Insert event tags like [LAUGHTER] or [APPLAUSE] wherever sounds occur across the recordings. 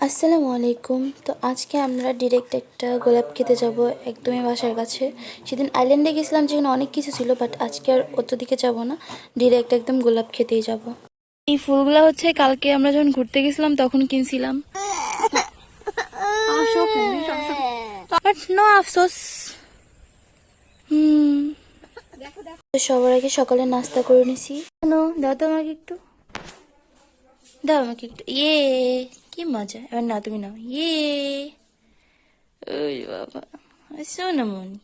আসসালামু আলাইকুম। তো আজকে আমরা ডিরেক্ট একটা গোলাপ খেতে যাব একদমই বাসার কাছে। সেদিন আইল্যান্ডে গেছিলাম যেখানে অনেক কিছু ছিল বাট আজকে আর অত দিকে যাব না। ডিরেক্ট একদম গোলাপ খেতেই যাব। এই ফুলগুলো হচ্ছে কালকে আমরা যখন ঘুরতে গেছিলাম তখন কিনছিলাম। নো আফসোস হুম। সবার আগে সকালে নাস্তা করে নিছি। কেন দাও তো আমাকে একটু। দাও আমাকে একটু। ইয়ে। কি মজা? এবার না তুমি নাও। ইয়ে! ওই বাবা সোনামণি।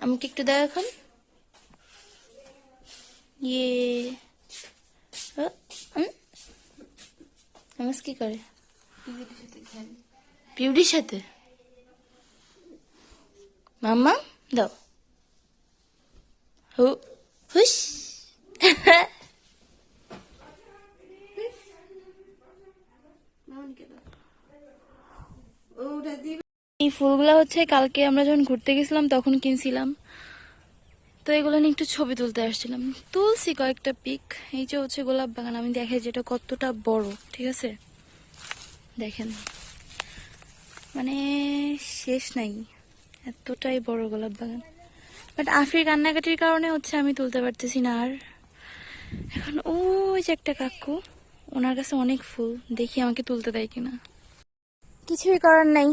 আমাকে একটু দাও এখন। ইয়ে। নামাজ কি করে? পিউডির সাথে? মাম্মা, দাও। হু হুস [LAUGHS] এই ফুলগুলো হচ্ছে কালকে আমরা যখন ঘুরতে গেছিলাম, তখন কিনছিলাম। তো এগুলো নিয়ে একটু ছবি তুলতে আসছিলাম। তুলছি কয়েকটা পিক। এই যে হচ্ছে গোলাপ বাগান, আমি দেখে যেটা কতটা বড়, ঠিক আছে? দেখেন। মানে শেষ নাই, এতটাই বড় গোলাপ বাগান। বাট আফির কান্নাকাটির কারণে হচ্ছে আমি তুলতে পারতেছি না আর। এখন ওই যে একটা কাকু। ওনার কাছে অনেক ফুল দেখি আমাকে তুলতে দেয় কিনা। কিছুই করার নাই।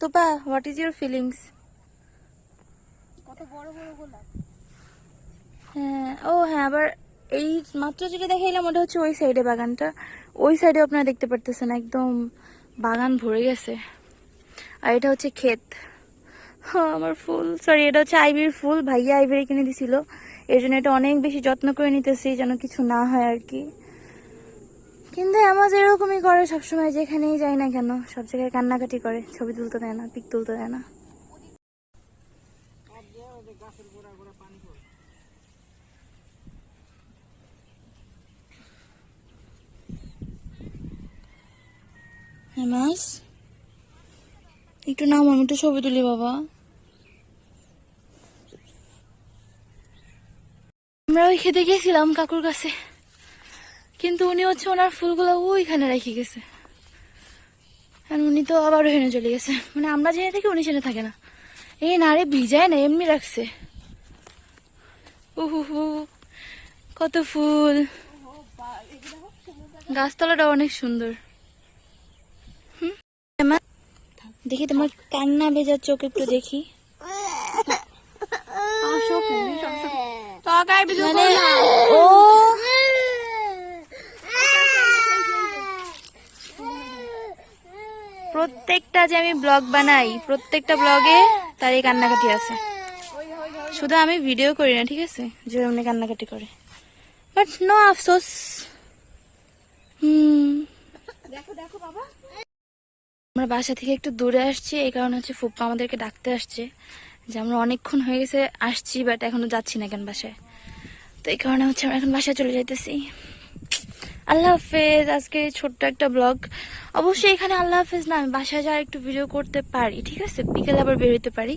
তোপা হোয়াট ইজ ইউর ফিলিংস হ্যাঁ ও হ্যাঁ আবার এই মাত্র যেটা দেখাইলাম ওটা হচ্ছে ওই সাইডে বাগানটা। ওই সাইডে আপনারা দেখতে পারতেছেন একদম বাগান ভরে গেছে। আর এটা হচ্ছে ক্ষেত। হ্যাঁ, আমার ফুল সরি এটা হচ্ছে আইবির ফুল ভাইয়া আইবির কিনে দিছিল। এর জন্য এটা অনেক বেশি যত্ন করে নিতেছি যেন কিছু না হয় আর কি। কিন্তু আমার এরকমই করে সবসময় যেখানেই যাই না কেন, সব জায়গায় কান্নাকাটি করে, ছবি তুলতে দেয় না, পিক তুলতে দেয় না। হ্যাঁ একটু নাম, আমি একটু ছবি তুলি, বাবা। আমরা ওই খেতে গেছিলাম কাকুর কাছে। কিন্তু উনি হচ্ছে ওনার ফুলগুলো ওইখানে রেখে গেছে। আর উনি তো আবার ওখানে চলে গেছে। মানে আমরা জেনে থাকি উনি জেনে থাকে না। এই না রে ভিজায় না এমনি রাখছে। উহু কত ফুল। গাছতলাটা অনেক সুন্দর। হুম? দেখি তোমার কান্না ভেজার চোখ একটু দেখি। মানে ও প্রত্যেকটা যে আমি ব্লগ বানাই, প্রত্যেকটা ব্লগে তার এই কান্নাকাটি আছে। শুধু আমি ভিডিও করি না, ঠিক আছে? যে এমনি কান্নাকাটি করে। বাট নো আফসোস হুম। আমরা বাসা থেকে একটু দূরে আসছি, এই কারণে হচ্ছে ফুপ্পা আমাদেরকে ডাকতে আসছে, যে আমরা অনেকক্ষণ হয়ে গেছে, আসছি বাট এখনও যাচ্ছি না কেন বাসায়। তো এই কারণে হচ্ছে আমরা এখন বাসায় চলে যাইতেছি। আল্লাহ হাফেজ, আজকে ছোট্ট একটা ব্লগ অবশ্যই এখানে আল্লাহ হাফেজ না, আমি বাসায় যাওয়ার একটু ভিডিও করতে পারি, ঠিক আছে? বিকেলে আবার বেরোতে পারি।